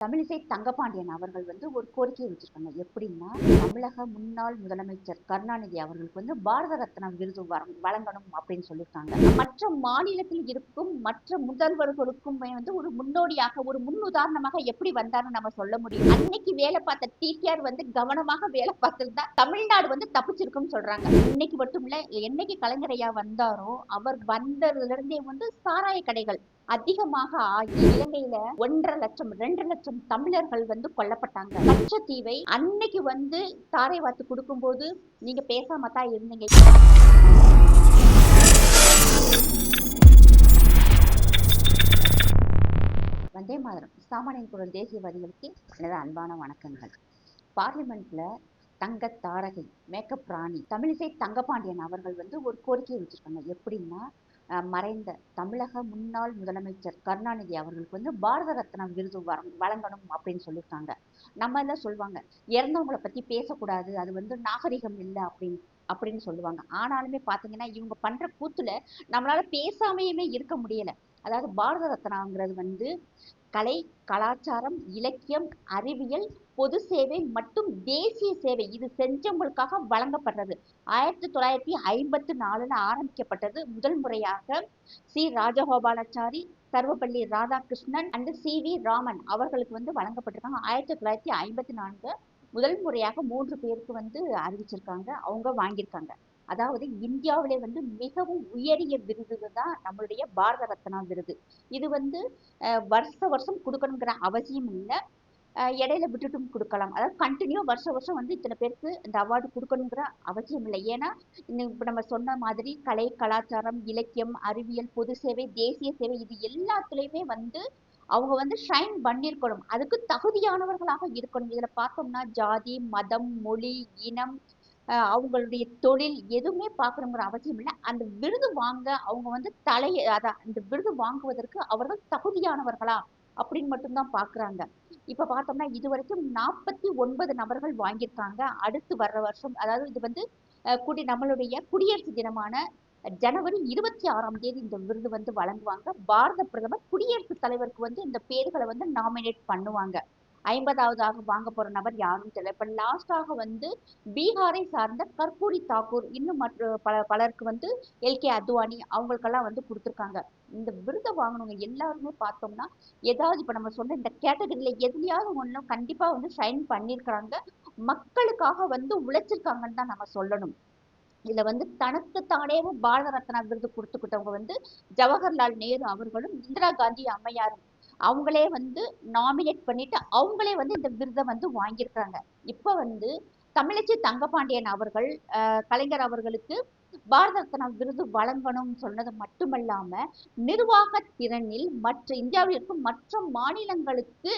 தமிழிசை தங்கபாண்டியன் அவர்கள் வந்து ஒரு கோரிக்கை வச்சிருக்காங்க எப்படின்னா தமிழக முன்னாள் முதலமைச்சர் கருணாநிதி அவர்களுக்கு வந்து பாரத ரத்னம் விருது வழங்கணும் அப்படின்னு சொல்லியிருக்காங்க. மற்ற மாநிலத்தில் இருக்கும் மற்ற முதல்வர்களுக்கும் வந்து ஒரு முன்னோடியாக ஒரு முன்னுதாரணமாக எப்படி வந்தாருன்னு நம்ம சொல்ல முடியும். அன்னைக்கு வேலை பார்த்த டிடிஆர் வந்து கவனமாக வேலை பார்த்திருந்தா தமிழ்நாடு வந்து தப்பிச்சிருக்குன்னு சொல்றாங்க. இன்னைக்கு மட்டும் இல்ல என்னைக்கு கலைஞரையா வந்தாரோ அவர் வந்ததுல இருந்தே வந்து சாராய கடைகள் அதிகமாக ஆகி இலங்கையில ஒன்றரை லட்சம் ரெண்டு லட்சம் தமிழர்கள் வந்து கொல்லப்பட்டாங்க. லட்சத்தீவை அன்னைக்கு வந்து தாரை வாத்து கொடுக்கும்போது நீங்க பேசாம தான் இருந்தீங்க. வந்தே மாதிரம். சாமானியன் குரல் தேசியவாதிகளுக்கு எனது அன்பான வணக்கங்கள். பார்லிமெண்ட்ல தங்க தாரகை மேக்கப் ராணி தமிழிசை தங்கபாண்டியன் அவர்கள் வந்து ஒரு கோரிக்கையை வச்சிருக்காங்க எப்படின்னா மறைந்த தமிழக முன்னாள் முதலமைச்சர் கருணாநிதி அவர்களுக்கு வந்து பாரத ரத்னா விருது வர- வழங்கணும் அப்படின்னு சொல்லியிருக்காங்க. நம்ம எல்லாம் சொல்லுவாங்க இறந்தவங்களை பத்தி பேசக்கூடாது அது வந்து நாகரிகம் இல்லை அப்படின்னு அப்படின்னு சொல்லுவாங்க. ஆனாலுமே பார்த்தீங்கன்னா இவங்க பண்ற கூத்துல நம்மளால பேசாமையுமே இருக்க முடியல. அதாவது பாரத ரத்னாங்கிறது வந்து கலை கலாச்சாரம் இலக்கியம் அறிவியல் பொது சேவை மற்றும் தேசிய சேவை இது செஞ்சவங்களுக்காக வழங்கப்படுறது. ஆயிரத்தி தொள்ளாயிரத்தி ஐம்பத்தி நாலுல ஆரம்பிக்கப்பட்டது முதல் முறையாக C. Rajagopalachari Sarvepalli Radhakrishnan and C. V. Raman அவர்களுக்கு வந்து வழங்கப்பட்டிருக்காங்க. ஆயிரத்தி தொள்ளாயிரத்தி ஐம்பத்தி நான்கு முதல் முறையாக மூன்று பேருக்கு வந்து அறிவிச்சிருக்காங்க. அவங்க வாங்கியிருக்காங்க. அதாவது இந்தியாவிலே வந்து மிகவும் உயரிய விருது தான் நம்மளுடைய பாரத ரத்னா விருது. இது வந்து வருஷ வருஷம் கொடுக்கணுங்கிற அவசியம் இல்லை. இடையில விட்டுட்டும் கொடுக்கலாம். அதாவது கண்டினியூ வருஷ வருஷம் வந்து இத்தனை பேருக்கு இந்த அவார்டு கொடுக்கணுங்கிற அவசியம் இல்லை. ஏன்னா இன்னும் இப்ப நம்ம சொன்ன மாதிரி கலை கலாச்சாரம் இலக்கியம் அறிவியல் பொது சேவை தேசிய சேவை இது எல்லாத்துலயுமே வந்து அவங்க வந்து ஷைன் பண்ணியிருக்கணும் அதுக்கு தகுதியானவர்களாக இருக்கணும். இதுல பார்த்தோம்னா ஜாதி மதம் மொழி இனம் அவங்களுடைய தொழில் எதுவுமே பார்க்கணுங்கிற அவசியம் இல்லை. அந்த விருது வாங்க அவங்க வந்து தலை அதான் அந்த விருது வாங்குவதற்கு அவர்கள் தகுதியானவர்களா அப்படின்னு மட்டும்தான் பார்க்குறாங்க. இப்போ பார்த்தோம்னா இது வரைக்கும் நாற்பத்தி ஒன்பது நபர்கள் வாங்கியிருக்காங்க. அடுத்து வர்ற வருஷம் அதாவது இது வந்து குடி நம்மளுடைய குடியரசு தினமான ஜனவரி இருபத்தி ஆறாம் தேதி இந்த விருது வந்து வழங்குவாங்க. பாரத பிரதமர் குடியரசுத் தலைவருக்கு வந்து இந்த பேர்களை வந்து நாமினேட் பண்ணுவாங்க. ஐம்பதாவதாக வாங்க போற நபர் யாரும் தெரியல. இப்ப லாஸ்டாக வந்து பீகாரை சார்ந்த கர்பூரி தாக்கூர் இன்னும் மற்ற பல பலருக்கு வந்து எல்கே அத்வானி அவங்களுக்கெல்லாம் வந்து கொடுத்துருக்காங்க. இந்த விருதை வாங்கினவங்க எல்லாருமே பார்த்தோம்னா ஏதாவது இப்ப நம்ம சொன்ன இந்த கேட்டகரியில எதுலையாவது ஒண்ணும் கண்டிப்பா வந்து ஷைன் பண்ணியிருக்கிறாங்க மக்களுக்காக வந்து உழைச்சிருக்காங்கன்னு தான் நம்ம சொல்லணும். இதுல வந்து தனக்கு தானேவும் பாரத ரத்னா விருது கொடுத்துக்கிட்டவங்க வந்து ஜவஹர்லால் நேரு அவர்களும் இந்திரா காந்தி அம்மையாரும் அவங்களே வந்து நாமினேட் பண்ணிட்டு அவங்களே வந்து இந்த விருதை வந்து வாங்கியிருக்காங்க. இப்ப வந்து தமிழச்சி தங்கபாண்டியன் அவர்கள் கலைஞர் அவர்களுக்கு பாரத ரத்னா விருது வழங்கணும்னு சொன்னது மட்டுமல்லாம நிர்வாக திறனில் மற்ற இந்தியாவில் இருக்கும் மற்ற மாநிலங்களுக்கு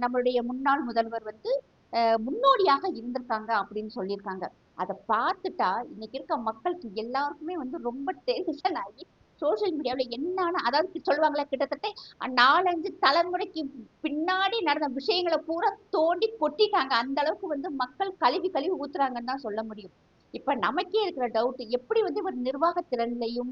நம்மளுடைய முன்னாள் முதல்வர் வந்து அஹ், முன்னோடியாக இருந்திருக்காங்க அப்படின்னு சொல்லியிருக்காங்க. அதை பார்த்துட்டா இன்னைக்கு இருக்க மக்களுக்கு எல்லாருக்குமே வந்து ரொம்ப டென்ஷன் ஆகி சோசியல் மீடியாவில் என்னன்னு அதாவது சொல்லுவாங்களே கிட்டத்தட்ட நாலஞ்சு தலைமுறைக்கு பின்னாடி நடந்த விஷயங்களை பூரா தோண்டி கொட்டிட்டாங்க. அந்த அளவுக்கு வந்து மக்கள் கழுவி கழுவி ஊத்துறாங்கன்னு தான் சொல்ல முடியும். இப்ப நமக்கே இருக்கிற டவுட் எப்படி வந்து ஒரு நிர்வாக திறன்லையும்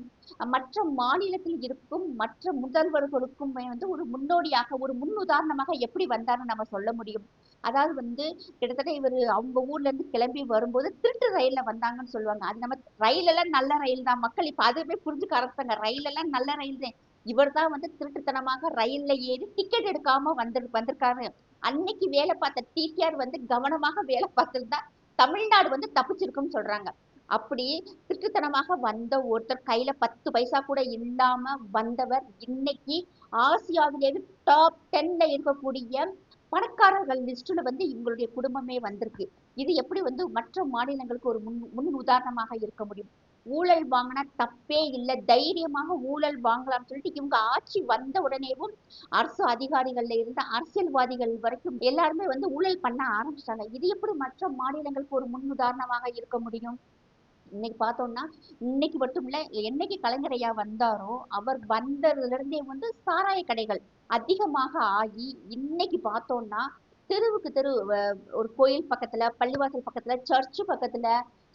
மற்ற மாநிலத்தில் இருக்கும் மற்ற முதல்வர்களுக்கும் வந்து ஒரு முன்னோடியாக ஒரு முன்னுதாரணமாக எப்படி வந்தார்னு நம்ம சொல்ல முடியும். அதாவது வந்து கிட்டத்தட்ட இவர் அவங்க ஊர்ல இருந்து கிளம்பி வரும்போது திருட்டு ரயில்ல வந்தாங்கன்னு சொல்லுவாங்க. அது நம்ம ரயில் எல்லாம் நல்ல ரயில் தான். மக்கள் இப்ப அதுவுமே புரிஞ்சுக்க ஆரம்பிச்சாங்க ரயில் எல்லாம் நல்ல ரயில் தான். இவர் தான் வந்து திருட்டுத்தனமாக ரயில்ல ஏறி டிக்கெட் எடுக்காம வந்து வந்திருக்காரு. அன்னைக்கு வேலை பார்த்த டிடிஆர் வந்து கவனமாக வேலை பார்த்திருந்தா தமிழ்நாடு வந்து தப்பிச்சிருக்குன்னு சொல்றாங்க. அப்படி திருட்டுத்தனமாக வந்த ஒருத்தர் கையில பத்து பைசா கூட இல்லாம வந்தவர் இன்னைக்கு ஆசியாவிலேயே டாப் டென்ல இருக்கக்கூடிய பணக்காரர்கள் லிஸ்ட்ல வந்து இவங்களுடைய குடும்பமே வந்திருக்கு. இது எப்படி வந்து மற்ற மாநிலங்களுக்கு ஒரு முன் முன் உதாரணமாக இருக்க முடியும்? ஊழல் வாங்கினா தப்பே இல்லை. தைரியமாக ஊழல் வாங்கலாம்னு சொல்லிட்டு இவங்க ஆட்சி வந்த உடனேவும் அரசு அதிகாரிகள்ல இருந்து அரசியல்வாதிகள் வரைக்கும் எல்லாருமே வந்து ஊழல் பண்ண ஆரம்பிச்சிட்டாங்க. இது எப்படி மற்ற மாநிலங்களுக்கு ஒரு முன் உதாரணமாக இருக்க முடியும்? இன்னைக்கு பார்த்தோம்னா இன்னைக்கு மட்டும் இல்ல என்னைக்கு கலைஞரையா வந்தாரோ அவர் வந்ததுல இருந்தே வந்து சாராய கடைகள் அதிகமாக ஆகி இன்னைக்கு பார்த்தோம்னா தெருவுக்கு தெரு அஹ், ஒரு கோயில் பக்கத்துல பள்ளிவாசல் பக்கத்துல சர்ச்சு பக்கத்துல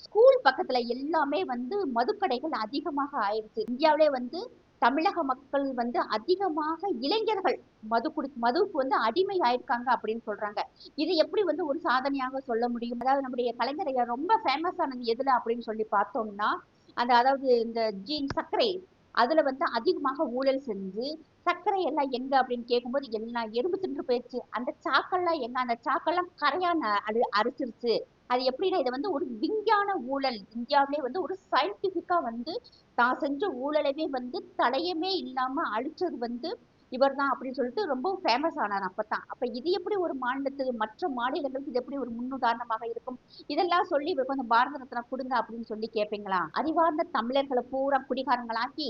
ஸ்கூல் பக்கத்துல எல்லாமே வந்து மதுக்கடைகள் அதிகமாக ஆயிடுச்சு. இந்தியாவிலே வந்து தமிழக மக்கள் வந்து அதிகமாக இளைஞர்கள் மது குடி மதுவுக்கு வந்து அடிமை ஆயிருக்காங்க அப்படின்னு சொல்றாங்க. இது எப்படி வந்து ஒரு சாதனையாக சொல்ல முடியும்? அதாவது நம்முடைய கலைஞர் ரொம்ப ஃபேமஸ் ஆனது எதுல அப்படின்னு சொல்லி பார்த்தோம்னா அந்த அதாவது இந்த ஜீன் சர்க்கரை அதுல வந்து அதிகமாக ஊழல் செஞ்சு சர்க்கரை எல்லாம் எங்க அப்படின்னு கேட்கும்போது எல்லாம் எறும்பு தின்று போயிடுச்சு அந்த சாக்கெல்லாம் எங்க அந்த சாக்கெல்லாம் கரையான அது அரிச்சிருச்சு. அது எப்படின்னா இதை வந்து ஒரு விஞ்ஞான ஊழல். இந்தியாவிலே வந்து ஒரு சயின்டிபிக்கா வந்து தான் செஞ்ச ஊழலவே வந்து தடயமே இல்லாம அழிச்சது வந்து இவர்தான் அப்படின்னு சொல்லிட்டு ரொம்ப ஃபேமஸ் ஆனார் அப்பதான் அப்ப இது எப்படி ஒரு மாநிலத்துக்கு மற்ற மாநிலங்களுக்கு இது எப்படி ஒரு முன்னுதாரணமாக இருக்கும்? இதெல்லாம் சொல்லி இவர் கொஞ்சம் பாரத ரத்னா கொடுங்க அப்படின்னு சொல்லி கேட்பீங்களா அறிவார்ந்த தமிழர்களை பூரா குடிகாரங்களாக்கி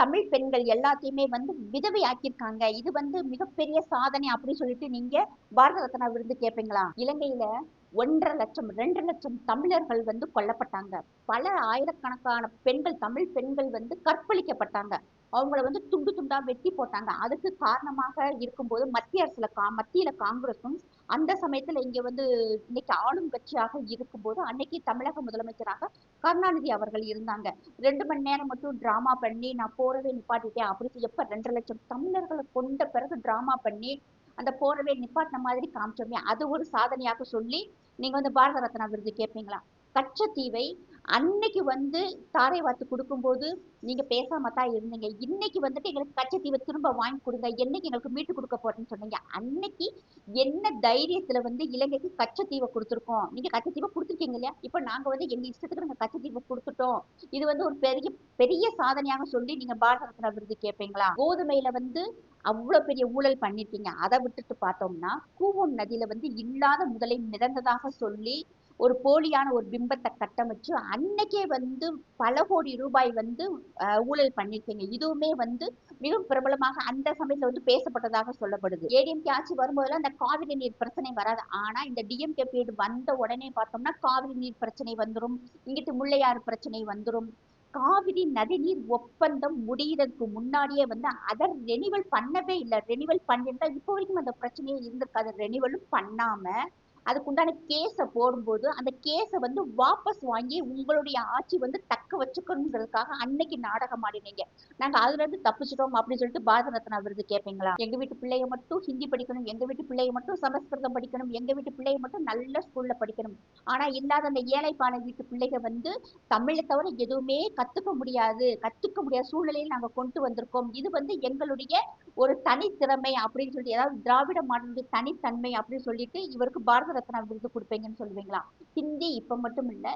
தமிழ் பெண்கள் எல்லாத்தையுமே வந்து விதவை ஆக்கியிருக்காங்க இது வந்து மிகப்பெரிய சாதனை அப்படின்னு சொல்லிட்டு நீங்க பாரத ரத்னா விருந்து கேட்பீங்களா இலங்கையில ஒன்றரை லட்சம் ரெண்டு லட்சம் தமிழர்கள் வந்து கொல்லப்பட்டாங்க. பல ஆயிரக்கணக்கான பெண்கள் தமிழ் பெண்கள் வந்து கற்பழிக்கப்பட்டாங்க. அவங்கள வந்து துண்டு துண்டா வெட்டி போட்டாங்க. அதுக்கு காரணமாக இருக்கும்போது மத்திய அரசுல கா மத்தியில காங்கிரஸும் அந்த சமயத்துல இங்க வந்து இன்னைக்கு ஆளும் கட்சியாக இருக்கும்போது அன்னைக்கு தமிழக முதலமைச்சராக கருணாநிதி அவர்கள் இருந்தாங்க. ரெண்டு மணி நேரம் மட்டும் டிராமா பண்ணி நான் போறவே நிப்பாட்டிட்டேன். அப்படின்னு எப்ப ரெண்டரை லட்சம் தமிழர்களை கொண்ட பிறகு டிராமா பண்ணி அந்த போறவே நிப்பாட்டின மாதிரி காமிச்சோமே அது ஒரு சாதனையாக சொல்லி நீங்க வந்து பாரத ரத்னா விருது கேட்பீங்களா கச்சத்தீவை அன்னைக்கு வந்து தாரை வாத்து கொடுக்கும்போது நீங்க பேசாம தான் இருந்தீங்க. இன்னைக்கு வந்துட்டு எங்களுக்கு கச்சத்தீவை திரும்ப வாங்கி கொடுங்க. என்னைக்கு எங்களுக்கு மீட்டு கொடுக்க போறேன்னு சொன்னீங்க. அன்னைக்கு என்ன தைரியத்துல வந்து இலங்கைக்கு கச்சத்தீவை கொடுத்துருக்கோம். நீங்க கச்சத்தீவை கொடுத்துருக்கீங்க இல்லையா? இப்ப நாங்க வந்து எங்க இஷ்டத்துக்கு நாங்க கச்சத்தீவை கொடுத்துட்டோம். இது வந்து ஒரு பெரிய பெரிய சாதனையாக சொல்லி நீங்க பாரத ரத்னா விருது கேட்பீங்களா? கோதுமையில வந்து அவ்வளவு பெரிய ஊழல் பண்ணிருக்கீங்க அதை விட்டுட்டு பார்த்தோம்னா கூவம் நதியில வந்து இல்லாத முதலை மிதந்ததாக சொல்லி ஒரு போலியான ஒரு பிம்பத்தை கட்டமைச்சு அன்னைக்கே வந்து பல கோடி ரூபாய் வந்து ஊழல் பண்ணிருக்கீங்க இதுவுமே வந்து மிகவும் பிரபலமாக அந்த சமயத்துல வந்து பேசப்பட்டதாக சொல்லப்படுது. ஏடிஎம்கே ஆட்சி வரும்போதெல்லாம் அந்த காவிரி நீர் பிரச்சனை வராது. ஆனா இந்த டிஎம்கே பீரியட் வந்த உடனே பார்த்தோம்னா காவிரி நீர் பிரச்சனை வந்துடும் இங்கிட்டு முல்லையாறு பிரச்சனை வந்துடும் காவிரி நதிநீர் ஒப்பந்தம் முடியறதுக்கு முன்னாடியே வந்து அதை ரெனிவல் பண்ணவே இல்லை. ரெனிவல் பண்ணியிருந்தா இப்போ வரைக்கும் அந்த பிரச்சனையே இருந்திருக்காது ரெனிவலும் பண்ணாம அதுக்குண்டான கேஸை போடும்போது அந்த கேஸை வந்து வாபஸ் வாங்கி உங்களுடைய ஆட்சி வந்து தக்க வச்சுக்கணுங்கிறதுக்காக அன்னைக்கு நாடகம் ஆடினீங்க. நாங்க அதுல இருந்து தப்பிச்சிட்டோம் அப்படின்னு சொல்லிட்டு பாரத ரத்னா விருது கேட்பீங்களா எங்க வீட்டு பிள்ளைய மட்டும் ஹிந்தி படிக்கணும் எங்க வீட்டு பிள்ளைய மட்டும் சமஸ்கிருதம் படிக்கணும் எங்க வீட்டு பிள்ளைய மட்டும் நல்ல ஸ்கூல்ல படிக்கணும். ஆனா இல்லாத அந்த ஏழைப்பான வீட்டு பிள்ளைங்க வந்து தமிழை தவிர எதுவுமே கத்துக்க முடியாது. கத்துக்க முடியாத சூழ்நிலையில் நாங்க கொண்டு வந்திருக்கோம். இது வந்து எங்களுடைய ஒரு தனித்திறமை அப்படின்னு சொல்லிட்டு ஏதாவது திராவிட மாடலுடைய தனித்தன்மை அப்படின்னு சொல்லிட்டு இவருக்கு பாரத ரத்னா விருது கொடுப்பீங்கன்னு சொல்லுவீங்களா? ஹிந்தி இப்ப மட்டும் இல்ல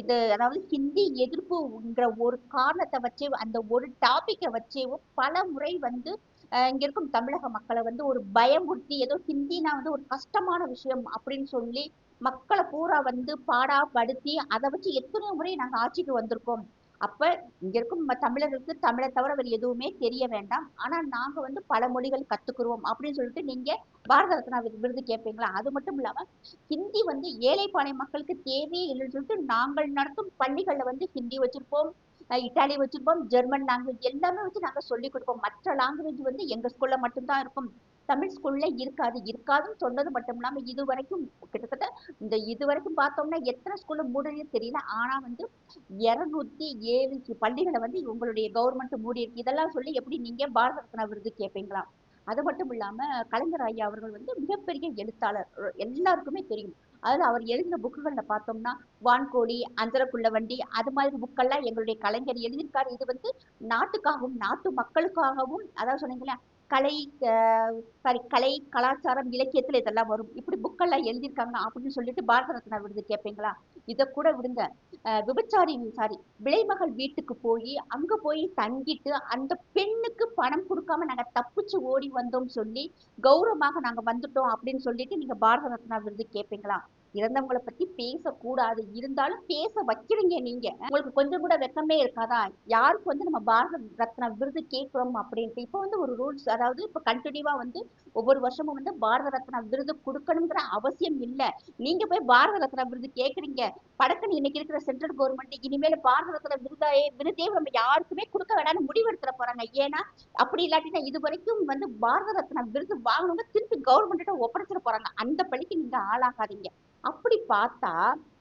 இது அதாவது ஹிந்தி எதிர்ப்புங்கிற ஒரு காரணத்தை வச்சு அந்த ஒரு டாபிக்கை வச்சே பல முறை வந்து இங்க இருக்கும் தமிழக மக்களை வந்து ஒரு பயமுறுத்தி ஏதோ ஹிந்தினா வந்து ஒரு கஷ்டமான விஷயம் அப்படின்னு சொல்லி மக்களை பூரா வந்து பாடா படுத்தி அதை வச்சு எத்தனை முறை நாங்க ஆட்சிக்கு வந்திருக்கோம். அப்ப இங்க இருக்கும் தமிழர்களுக்கு தமிழை தவிர வேறு எதுவுமே தெரிய வேண்டாம். ஆனா நாங்க வந்து பல மொழிகள் கத்துக்குறோம் அப்படின்னு சொல்லிட்டு நீங்க பாரத ரத்னா விருது கேட்பீங்களா அது மட்டும் இல்லாம ஹிந்தி வந்து ஏழைப்பாளைய மக்களுக்கு தேவையே இல்லைன்னு சொல்லிட்டு நாங்கள் நடத்தும் பள்ளிகள்ல வந்து ஹிந்தி வச்சிருப்போம் இட்டாலி வச்சிருப்போம் ஜெர்மன் லாங்குவேஜ் எல்லாமே வச்சு நாங்க சொல்லி கொடுப்போம். மற்ற லாங்குவேஜ் வந்து எங்க ஸ்கூல்ல மட்டும்தான் இருக்கும். தமிழ் ஸ்கூல்ல இருக்காது. இருக்காதுன்னு சொன்னது மட்டும் இல்லாம இது வரைக்கும் கிட்டத்தட்ட இந்த இது வரைக்கும் பார்த்தோம்னா எத்தனை ஸ்கூல்ல மூடுனே தெரியல. ஆனா வந்து இரநூத்தி ஏழு பள்ளிகளை வந்து உங்களுடைய கவர்மெண்ட் மூடி இருக்கு. இதெல்லாம் சொல்லி எப்படி நீங்க பாரத ரத்னா விருது கேட்பீங்களா அது மட்டும் இல்லாம கலைஞர் ஐயா அவர்கள் வந்து மிகப்பெரிய எழுத்தாளர். எல்லாருக்குமே தெரியும். அதில் அவர் எழுதின புக்குகளில் பார்த்தோம்னா வான்கோழி அஞ்சரக்குள்ள வண்டி அது மாதிரி புக்கெல்லாம் எங்களுடைய கலைஞர் எழுதியிருக்காரு. இது வந்து நாட்டுக்காகவும் நாட்டு மக்களுக்காகவும் அதாவது சொன்னீங்களேன் கலை சாரி கலை கலாச்சாரம் இலக்கியத்துல இதெல்லாம் வரும். இப்படி புக்கெல்லாம் எழுதியிருக்காங்க அப்படின்னு சொல்லிட்டு பாரத ரத்னா விருது கேட்பீங்களா? இதை கூட விடுங்க. விபச்சாரி சாரி விலைமகள் வீட்டுக்கு போய் அங்க போய் தங்கிட்டு அந்த பெண்ணுக்கு பணம் கொடுக்காம நாங்க தப்பிச்சு ஓடி வந்தோம் சொல்லி கௌரவமாக நாங்க வந்துட்டோம் அப்படின்னு சொல்லிட்டு நீங்க பாரத ரத்னா விருது கேட்பீங்களா? இறந்தவங்களை பத்தி பேசக்கூடாது. இருந்தாலும் பேச வைக்கிறீங்க நீங்க. உங்களுக்கு கொஞ்சம் கூட வெக்கமே இருக்காதா? யாருக்கு வந்து நம்ம பாரத ரத்னா விருது கேட்கிறோம் அப்படின்ட்டு. இப்போ வந்து ஒரு ரூல்ஸ் அதாவது இப்போ கண்டினியூவா வந்து ஒவ்வொரு வருஷமும் வந்து பாரத ரத்னா விருது கொடுக்கணுங்கிற அவசியம் இல்லை. நீங்க போய் பாரத ரத்னா விருது கேட்குறீங்க. படக்குன்னு இன்னைக்கு இருக்கிற சென்ட்ரல் கவர்மெண்ட் இனிமேல் பாரத ரத்னா விருதாயே விருதே நம்ம யாருக்குமே கொடுக்க வேண்டாம்னு முடிவெடுத்துட போறாங்க. ஏன்னா அப்படி இல்லாட்டினா இது வரைக்கும் வந்து பாரத ரத்னா விருது வாங்கணுங்க திருப்பி கவர்மெண்ட்ட ஒப்படைச்சிட போறாங்க. அந்த பழிக்கு நீங்க ஆளாகாதீங்க. அப்படி பார்த்தா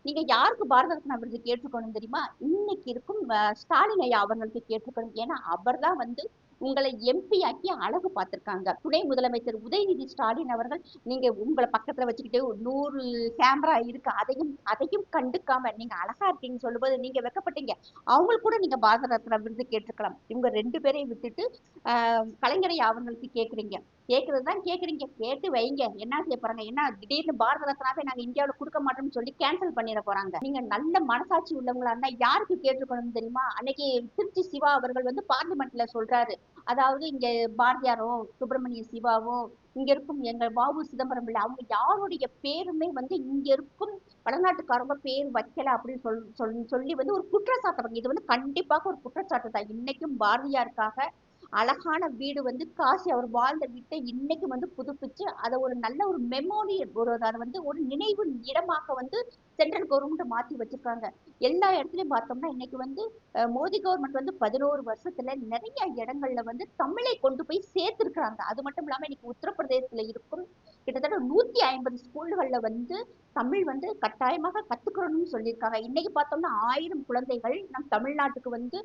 நீங்க யாருக்கு பாரத ரத்னா விருது கேட்டிருக்கணும் தெரியுமா? இன்னைக்கு இருக்கும் அஹ், ஸ்டாலின் ஐயா அவர்களுக்கு கேட்டிருக்கணும். ஏன்னா அவர்தான் வந்து உங்களை எம்பி ஆக்கி அழகு பார்த்துருக்காங்க. துணை முதலமைச்சர் உதயநிதி ஸ்டாலின் அவர்கள் நீங்க உங்களை பக்கத்துல வச்சுக்கிட்டு நூறு கேமரா இருக்கு. அதையும் அதையும் கண்டுக்காம நீங்க அழகா இருக்கீங்கன்னு சொல்லும்போது நீங்க வெக்கப்பட்டீங்க. அவங்களுக்கு கூட நீங்க பாரத ரத்னா விருது கேட்டிருக்கலாம். இவங்க ரெண்டு பேரையும் விட்டுட்டு ஆஹ், கலைஞரை அவங்களுக்கு கேக்குறீங்க கேட்கறது தான் கேட்குறீங்க. கேட்டு வைங்க. என்ன செய்ய போறாங்க? என்ன திடீர்னு பாரத ரத்னாவே நாங்க இந்தியாவில் கொடுக்க மாட்டோம்னு சொல்லி கேன்சல் பண்ணிட போறாங்க. நீங்க நல்ல மனசாட்சி உள்ளவங்களா இருந்தா யாருக்கு கேட்டிருக்கணும் தெரியுமா? அன்னைக்கு திருச்சி சிவா அவர்கள் வந்து பார்லிமெண்ட்ல சொல்றாரு. அதாவது இங்க பாரதியாரும் சுப்பிரமணிய சிவாவும் இங்க இருக்கும் எங்கள் பாபு சிதம்பரம் பிள்ளை அவங்க யாருடைய பேருமே வந்து இங்க இருக்கும் வடநாட்டுக்காரங்க பேர் வைக்கல அப்படின்னு சொல் சொல் சொல்லி வந்து ஒரு குற்றச்சாட்டு இது வந்து கண்டிப்பாக ஒரு குற்றச்சாட்டு தான் இன்னைக்கும் பாரதியாருக்காக அழகான வீடு வந்து காசி அவர் வாழ்ந்த வீட்டை இன்னைக்கு வந்து புதுப்பிச்சு அதை ஒரு நல்ல ஒரு மெமோரியல் ஒரு அதை வந்து ஒரு நினைவு இடமாக வந்து சென்ட்ரல் கவர்மெண்ட் மாத்தி வச்சிருக்காங்க. எல்லா இடத்துலயும் பார்த்தோம்னா இன்னைக்கு வந்து மோடி கவர்மெண்ட் வந்து பதினோரு வருஷத்துல நிறைய இடங்கள்ல வந்து தமிழை கொண்டு போய் சேர்த்திருக்கிறாங்க. அது மட்டும் இல்லாம இன்னைக்கு உத்தரப்பிரதேசத்துல இருக்கும் கிட்டத்தட்ட நூத்தி ஐம்பது ஸ்கூல்கள்ல வந்து தமிழ் வந்து கட்டாயமாக கற்றுக்கணும்னு சொல்லியிருக்காங்க. இன்னைக்கு பார்த்தோம்னா ஆயிரம் குழந்தைகள் நம் தமிழ்நாட்டுக்கு வந்து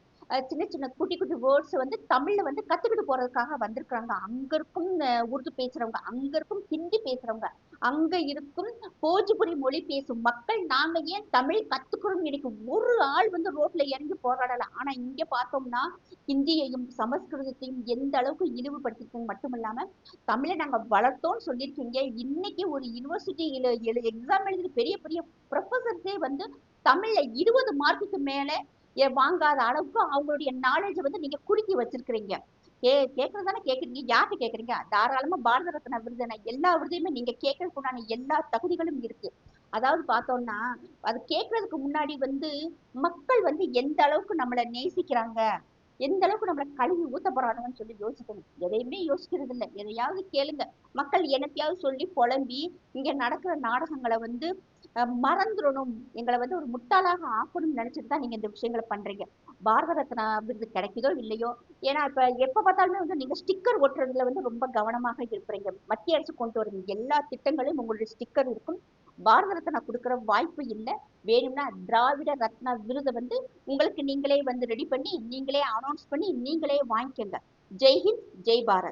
சின்ன சின்ன குட்டி குட்டி வேர்ட்ஸ் வந்து தமிழில் வந்து கத்துக்கிட்டு போறதுக்காக வந்திருக்கிறாங்க. அங்க இருக்கும் உருது பேசுறவங்க அங்கே இருக்கும் ஹிந்தி பேசுறவங்க அங்கே இருக்கும் போஜ்புரி மொழி பேசும் மக்கள். நாங்க ஏன் தமிழ் கத்துக்கிறோம் இன்னைக்கு ஒரு ஆள் வந்து ரோட்ல இறங்கி போராடலை. ஆனால் இங்கே பார்த்தோம்னா ஹிந்தியையும் சமஸ்கிருதத்தையும் எந்த அளவுக்கு இழிவுபடுத்திருக்கீங்க மட்டும் இல்லாமல் தமிழை நாங்க வளர்த்தோம்னு சொல்லியிருக்கீங்க. இன்னைக்கு ஒரு யூனிவர்சிட்டியில எக்ஸாம் எழுதி பெரிய பெரிய ப்ரொஃபஸர்ஸே வந்து தமிழ்ல இருபது மார்க்குக்கு மேல வாங்காத அளவுக்கு அவங்களுடைய நாலேஜை வந்து நீங்க குறுக்கி வச்சிருக்கிறீங்க. கே கேட்கறதானே கேட்குறீங்க யார்கிட்ட கேக்குறீங்க? தாராளமா பாரத ரத்ன விருதுன எல்லா விருதையுமே நீங்க கேட்கறதுக்குண்டான எல்லா தகுதிகளும் இருக்கு. அதாவது பார்த்தோம்னா அது கேட்கறதுக்கு முன்னாடி வந்து மக்கள் வந்து எந்த அளவுக்கு நம்மளை நேசிக்கிறாங்க? எந்த அளவுக்கு நம்மளை கழுவி ஊத்த சொல்லி யோசிக்கணும். எதையுமே யோசிக்கிறது இல்லை எதையாவது கேளுங்க. மக்கள் என்னத்தையாவது சொல்லி புலம்பி இங்க நடக்கிற நாடகங்களை வந்து மறந்துடணும். எங்களை வந்து ஒரு முட்டாளாக ஆக்கணும்னு நினைச்சிட்டு தான் நீங்க இந்த விஷயங்களை பண்றீங்க. பாரத ரத்னா விருது கிடைக்குதோ இல்லையோ? ஏன்னா இப்ப எப்ப பார்த்தாலுமே வந்து நீங்க ஸ்டிக்கர் ஒட்டுறதுல வந்து ரொம்ப கவனமாக இருக்கிறீங்க. மத்திய அரசு கொண்டு வரும் எல்லா திட்டங்களையும் உங்களுடைய ஸ்டிக்கர் இருக்கும். பாரத ரத்னா கொடுக்குற வாய்ப்பு இல்லை. வேணும்னா திராவிட ரத்னா விருதை வந்து உங்களுக்கு நீங்களே வந்து ரெடி பண்ணி நீங்களே அனௌன்ஸ் பண்ணி நீங்களே வாங்கிக்கோங்க. ஜெய் ஹிந்த் ஜெய் பாரத்.